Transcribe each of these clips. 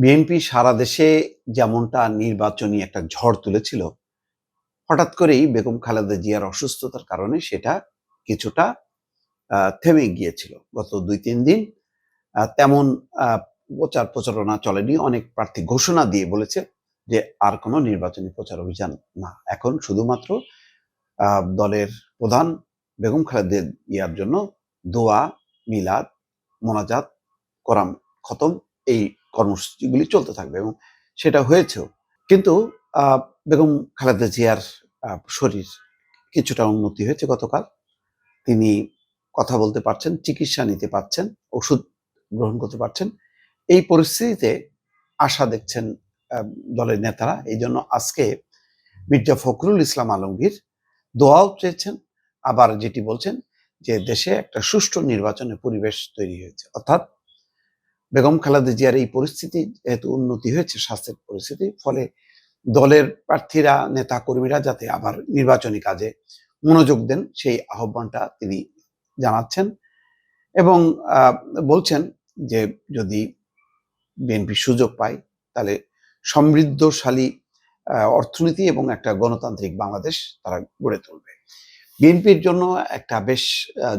BNP সারা দেশে যেমনটা নির্বাচনী একটা ঝড় তুলেছিল, হঠাৎ করেই বেগম খালেদা জিয়ার অসুস্থতার কারণে সেটা কিছুটা থেমে গিয়েছিল। গত দুই, তিন দিন তেমন প্রচার প্রচারণা চলেনি। অনেক প্রার্থী ঘোষণা দিয়ে বলেছে যে আর কোনো নির্বাচনী প্রচার অভিযান না। এখন শুধুমাত্র দলের প্রধান বেগম খালেদা জিয়ার জন্য দোয়া, মিলাদ, মোনাজাত করাম খতম, এই কর্মসূচিগুলি চলতে থাকবে এবং সেটা হয়েছেও। কিন্তু বেগম খালেদা জিয়ার শরীর কিছুটা উন্নতি হয়েছে গতকাল। তিনি কথা বলতে পারছেন, চিকিৎসা নিতে পারছেন, ওষুধ গ্রহণ করতে পারছেন। এই পরিস্থিতিতে আশা দেখছেন দলের নেতারা। এই জন্য আজকে মির্জা ফখরুল ইসলাম আলমগীর দোয়াও চেয়েছেন, আবার যেটি বলছেন যে, দেশে একটা সুষ্ঠু নির্বাচনের পরিবেশ তৈরি হয়েছে। অর্থাৎ বেগম খালেদা জিয়ার এই পরিস্থিতি যেহেতু উন্নতি হয়েছে, স্বাস্থ্যের পরিস্থিতি, ফলে দলের প্রার্থীরা নেতা কর্মীরা যাতে আবার নির্বাচনী কাজে মনোযোগ দেন, সেই আহ্বানটা তিনি জানাচ্ছেন এবং বলছেন যে যদি বিএনপি সুযোগ পায়, তাহলে সমৃদ্ধশালী অর্থনীতি এবং একটা গণতান্ত্রিক বাংলাদেশ তারা গড়ে তুলবে। বিএনপির জন্য একটা বেশ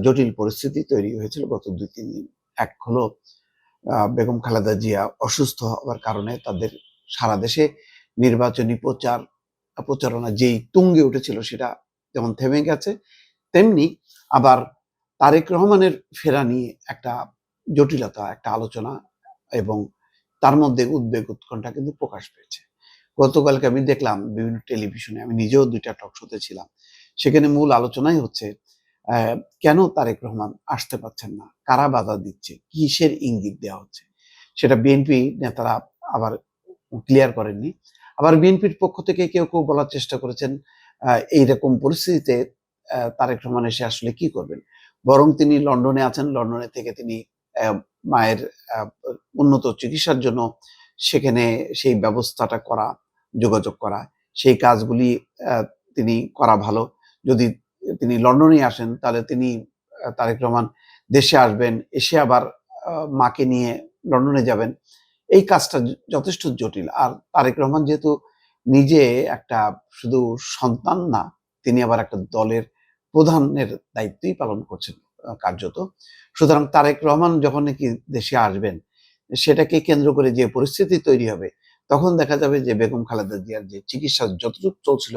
জটিল পরিস্থিতি তৈরি হয়েছিল গত দুই, তিন দিন। এক হলো বেগম খালেদা জিয়া অসুস্থ হওয়ার কারণে তাদের সারা দেশে নির্বাচনী প্রচার, প্রচারণা যেই তুঙ্গে উঠেছিল সেটা যেমন থেমে গেছে, তেমনি আবার তারেক রহমানের ফেরা নিয়ে একটা জটিলতা, একটা আলোচনা এবং তার মধ্যে উদ্বেগ উৎকণ্ঠা কিন্তু প্রকাশ পেয়েছে। গতকালকে আমি দেখলাম বিভিন্ন টেলিভিশনে, আমি নিজেও দুইটা টক শোতে ছিলাম, সেখানে মূল আলোচনাই হচ্ছে কেন তারেক রহমান আসতে পারছেন না? কারা বাধা দিচ্ছে? কিসের ইঙ্গিত দেওয়া হচ্ছে? সেটা বিএনপি নেতারা আবার ক্লিয়ার করেননি। আবার বিএনপির পক্ষ থেকে কেউ কেউ বলার চেষ্টা করেছেন এইরকম পরিস্থিতিতে তারেক রহমান এসে আসলে কি করবেন? বরং তিনি লন্ডনে আছেন, লন্ডনে থেকে তিনি মায়ের উন্নত চিকিৎসার জন্য সেখানে সেই ব্যবস্থাটা করা, যোগাযোগ করা, সেই কাজগুলি তিনি করা ভালো। যদি তিনি লন্ডনে আসেন, তাহলে তিনি তারেক রহমান দেশে আসবেন, এসে আবার মাকে নিয়ে লন্ডনে যাবেন। এই কাজটা যথেষ্ট জটিল। আর তারেক রহমান যেহেতু নিজে একটা শুধু সন্তান না, তিনি আবার একটা দলের প্রধানের দায়িত্বই পালন করছেন কার্যত। সুতরাং তারেক রহমান যখন নাকি দেশে আসবেন, সেটাকে কেন্দ্র করে যে পরিস্থিতি তৈরি হবে, তখন দেখা যাবে যে বেগম খালেদা জিয়ার যে চিকিৎসা যতটুকু চলছিল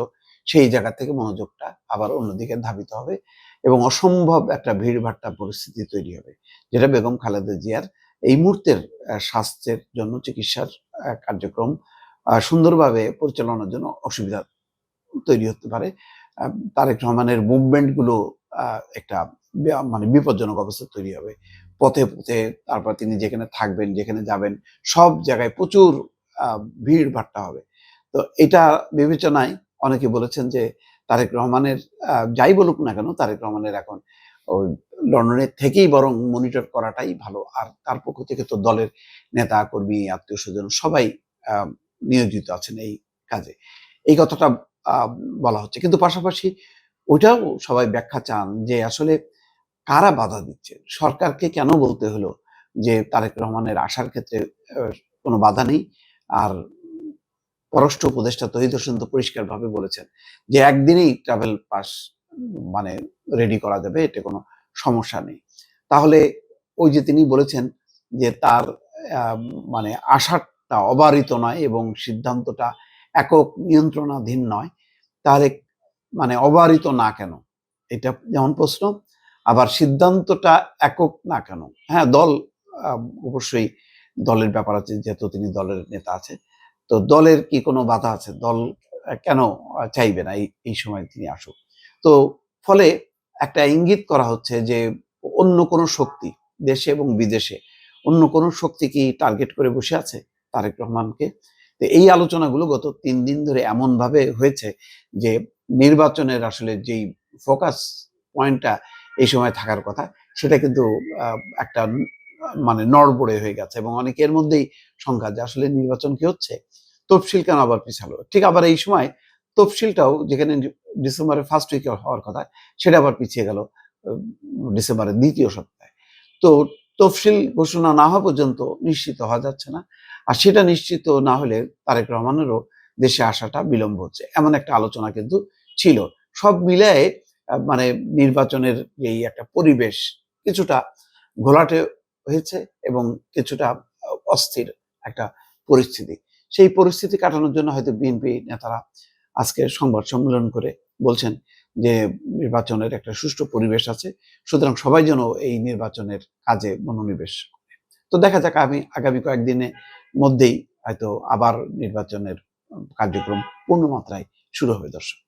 সেই জায়গা থেকে মনোযোগটা আবার অন্যদিকে ধাবিত হবে এবং অসম্ভব একটা ভিড়ভাট্টা পরিস্থিতি তৈরি হবে, যেটা বেগম খালেদা জিয়ার এই মুহূর্তের স্বাস্থ্যের জন্য, চিকিৎসার কার্যক্রম সুন্দরভাবে পরিচালনার জন্য অসুবিধা তৈরি হতে পারে। তারেক রহমানের মুভমেন্টগুলো একটা মানে বিপজ্জনক অবস্থা তৈরি হবে। পথে পথে তারপর তিনি যেখানে থাকবেন, যেখানে যাবেন, সব জায়গায় প্রচুর ভিড় ভাট্টা হবে। তো এটা বিবেচনায় অনেকে বলেছেন যে তারেক রহমানের যাই বলুক না কেন, তারেক রহমানের এখন ওই লন্ডনের থেকেই বরং মনিটর করাটাই ভালো। আর তার পক্ষ থেকে তো দলের নেতা, কর্মী, আত্মীয় স্বজন সবাই নিয়োজিত আছেন এই কাজে। এই কথাটা বলা হচ্ছে। কিন্তু পাশাপাশি ওইটাও সবাই ব্যাখ্যা চান যে আসলে কারা বাধা দিচ্ছে? সরকারকে কেন বলতে হলো যে তারেক রহমানের আসার ক্ষেত্রে কোনো বাধা নেই? আর পররাষ্ট্র উপদেষ্টা তহিদ হোসেন তো পরিষ্কারভাবে বলেছেন যে একদিনেই ট্রাভেল পাস মানে রেডি করা যাবে, এতে কোনো সমস্যা নেই। তাহলে ওই যে তিনি বলেছেন যে তার মানে আশাটা অবারিত নয় এবং সিদ্ধান্তটা একক নিয়ন্ত্রণাধীন নয়, তাহলে মানে অবারিত না কেন? এটা যেমন প্রশ্ন, আবার সিদ্ধান্তটা একক না কেন? হ্যাঁ দল অবশ্যই দলের ব্যাপার আছে, যেহেতু তিনি দলের নেতা আছে তো দলের কি কোনো বাধা আছে? দল কেন চাইবে না এই সময় তিনি আসুক? তো ফলে একটা ইঙ্গিত করা হচ্ছে যে অন্য কোনো শক্তি দেশে এবং বিদেশে, অন্য কোনো শক্তি কি টার্গেট করে বসে আছে তারেক রহমানকে? তো এই আলোচনাগুলো গত তিন দিন ধরে এমন ভাবে হয়েছে যে নির্বাচনের আসলে যেই ফোকাস পয়েন্টটা এই সময় থাকার কথা, সেটা কিন্তু একটা মানে নড়বড়ে হয়ে গেছে এবং অনেকের মধ্যেই সংখ্যা যে আসলে নির্বাচন কি হচ্ছে? তফসিল কেন আবার পিছালো? ঠিক আবার এই সময় তফসিলটাও যেখানে ডিসেম্বরের ফার্স্ট উইকে হওয়ার কথা, সেটা আবার পিছিয়ে গেল ডিসেম্বরের দ্বিতীয় সপ্তাহে। তো তফসিল ঘোষণা না হওয়া পর্যন্ত নিশ্চিত হওয়া যাচ্ছে না, আর সেটা নিশ্চিত না হলে তারেক রহমানেরও দেশে আসাটা বিলম্ব হচ্ছে। এমন একটা আলোচনা কিন্তু ছিল। সব মিলায়ে মানে নির্বাচনের এই একটা পরিবেশ কিছুটা ঘোলাটে হয়েছে এবং কিছুটা অস্থির একটা পরিস্থিতি। সেই পরিস্থিতি কাটানোর জন্য হয়তো বিএনপি নেতারা আজকে সংবাদ সম্মেলন করে বলছেন যে নির্বাচনের একটা সুষ্ঠু পরিবেশ আছে, সুতরাং সবাই যেন এই নির্বাচনের কাজে মনোনিবেশ করে। তো দেখা যাক আমি আগামী কয়েকদিনের মধ্যেই হয়তো আবার নির্বাচনের কার্যক্রম পূর্ণ মাত্রায় শুরু হবে, দর্শক।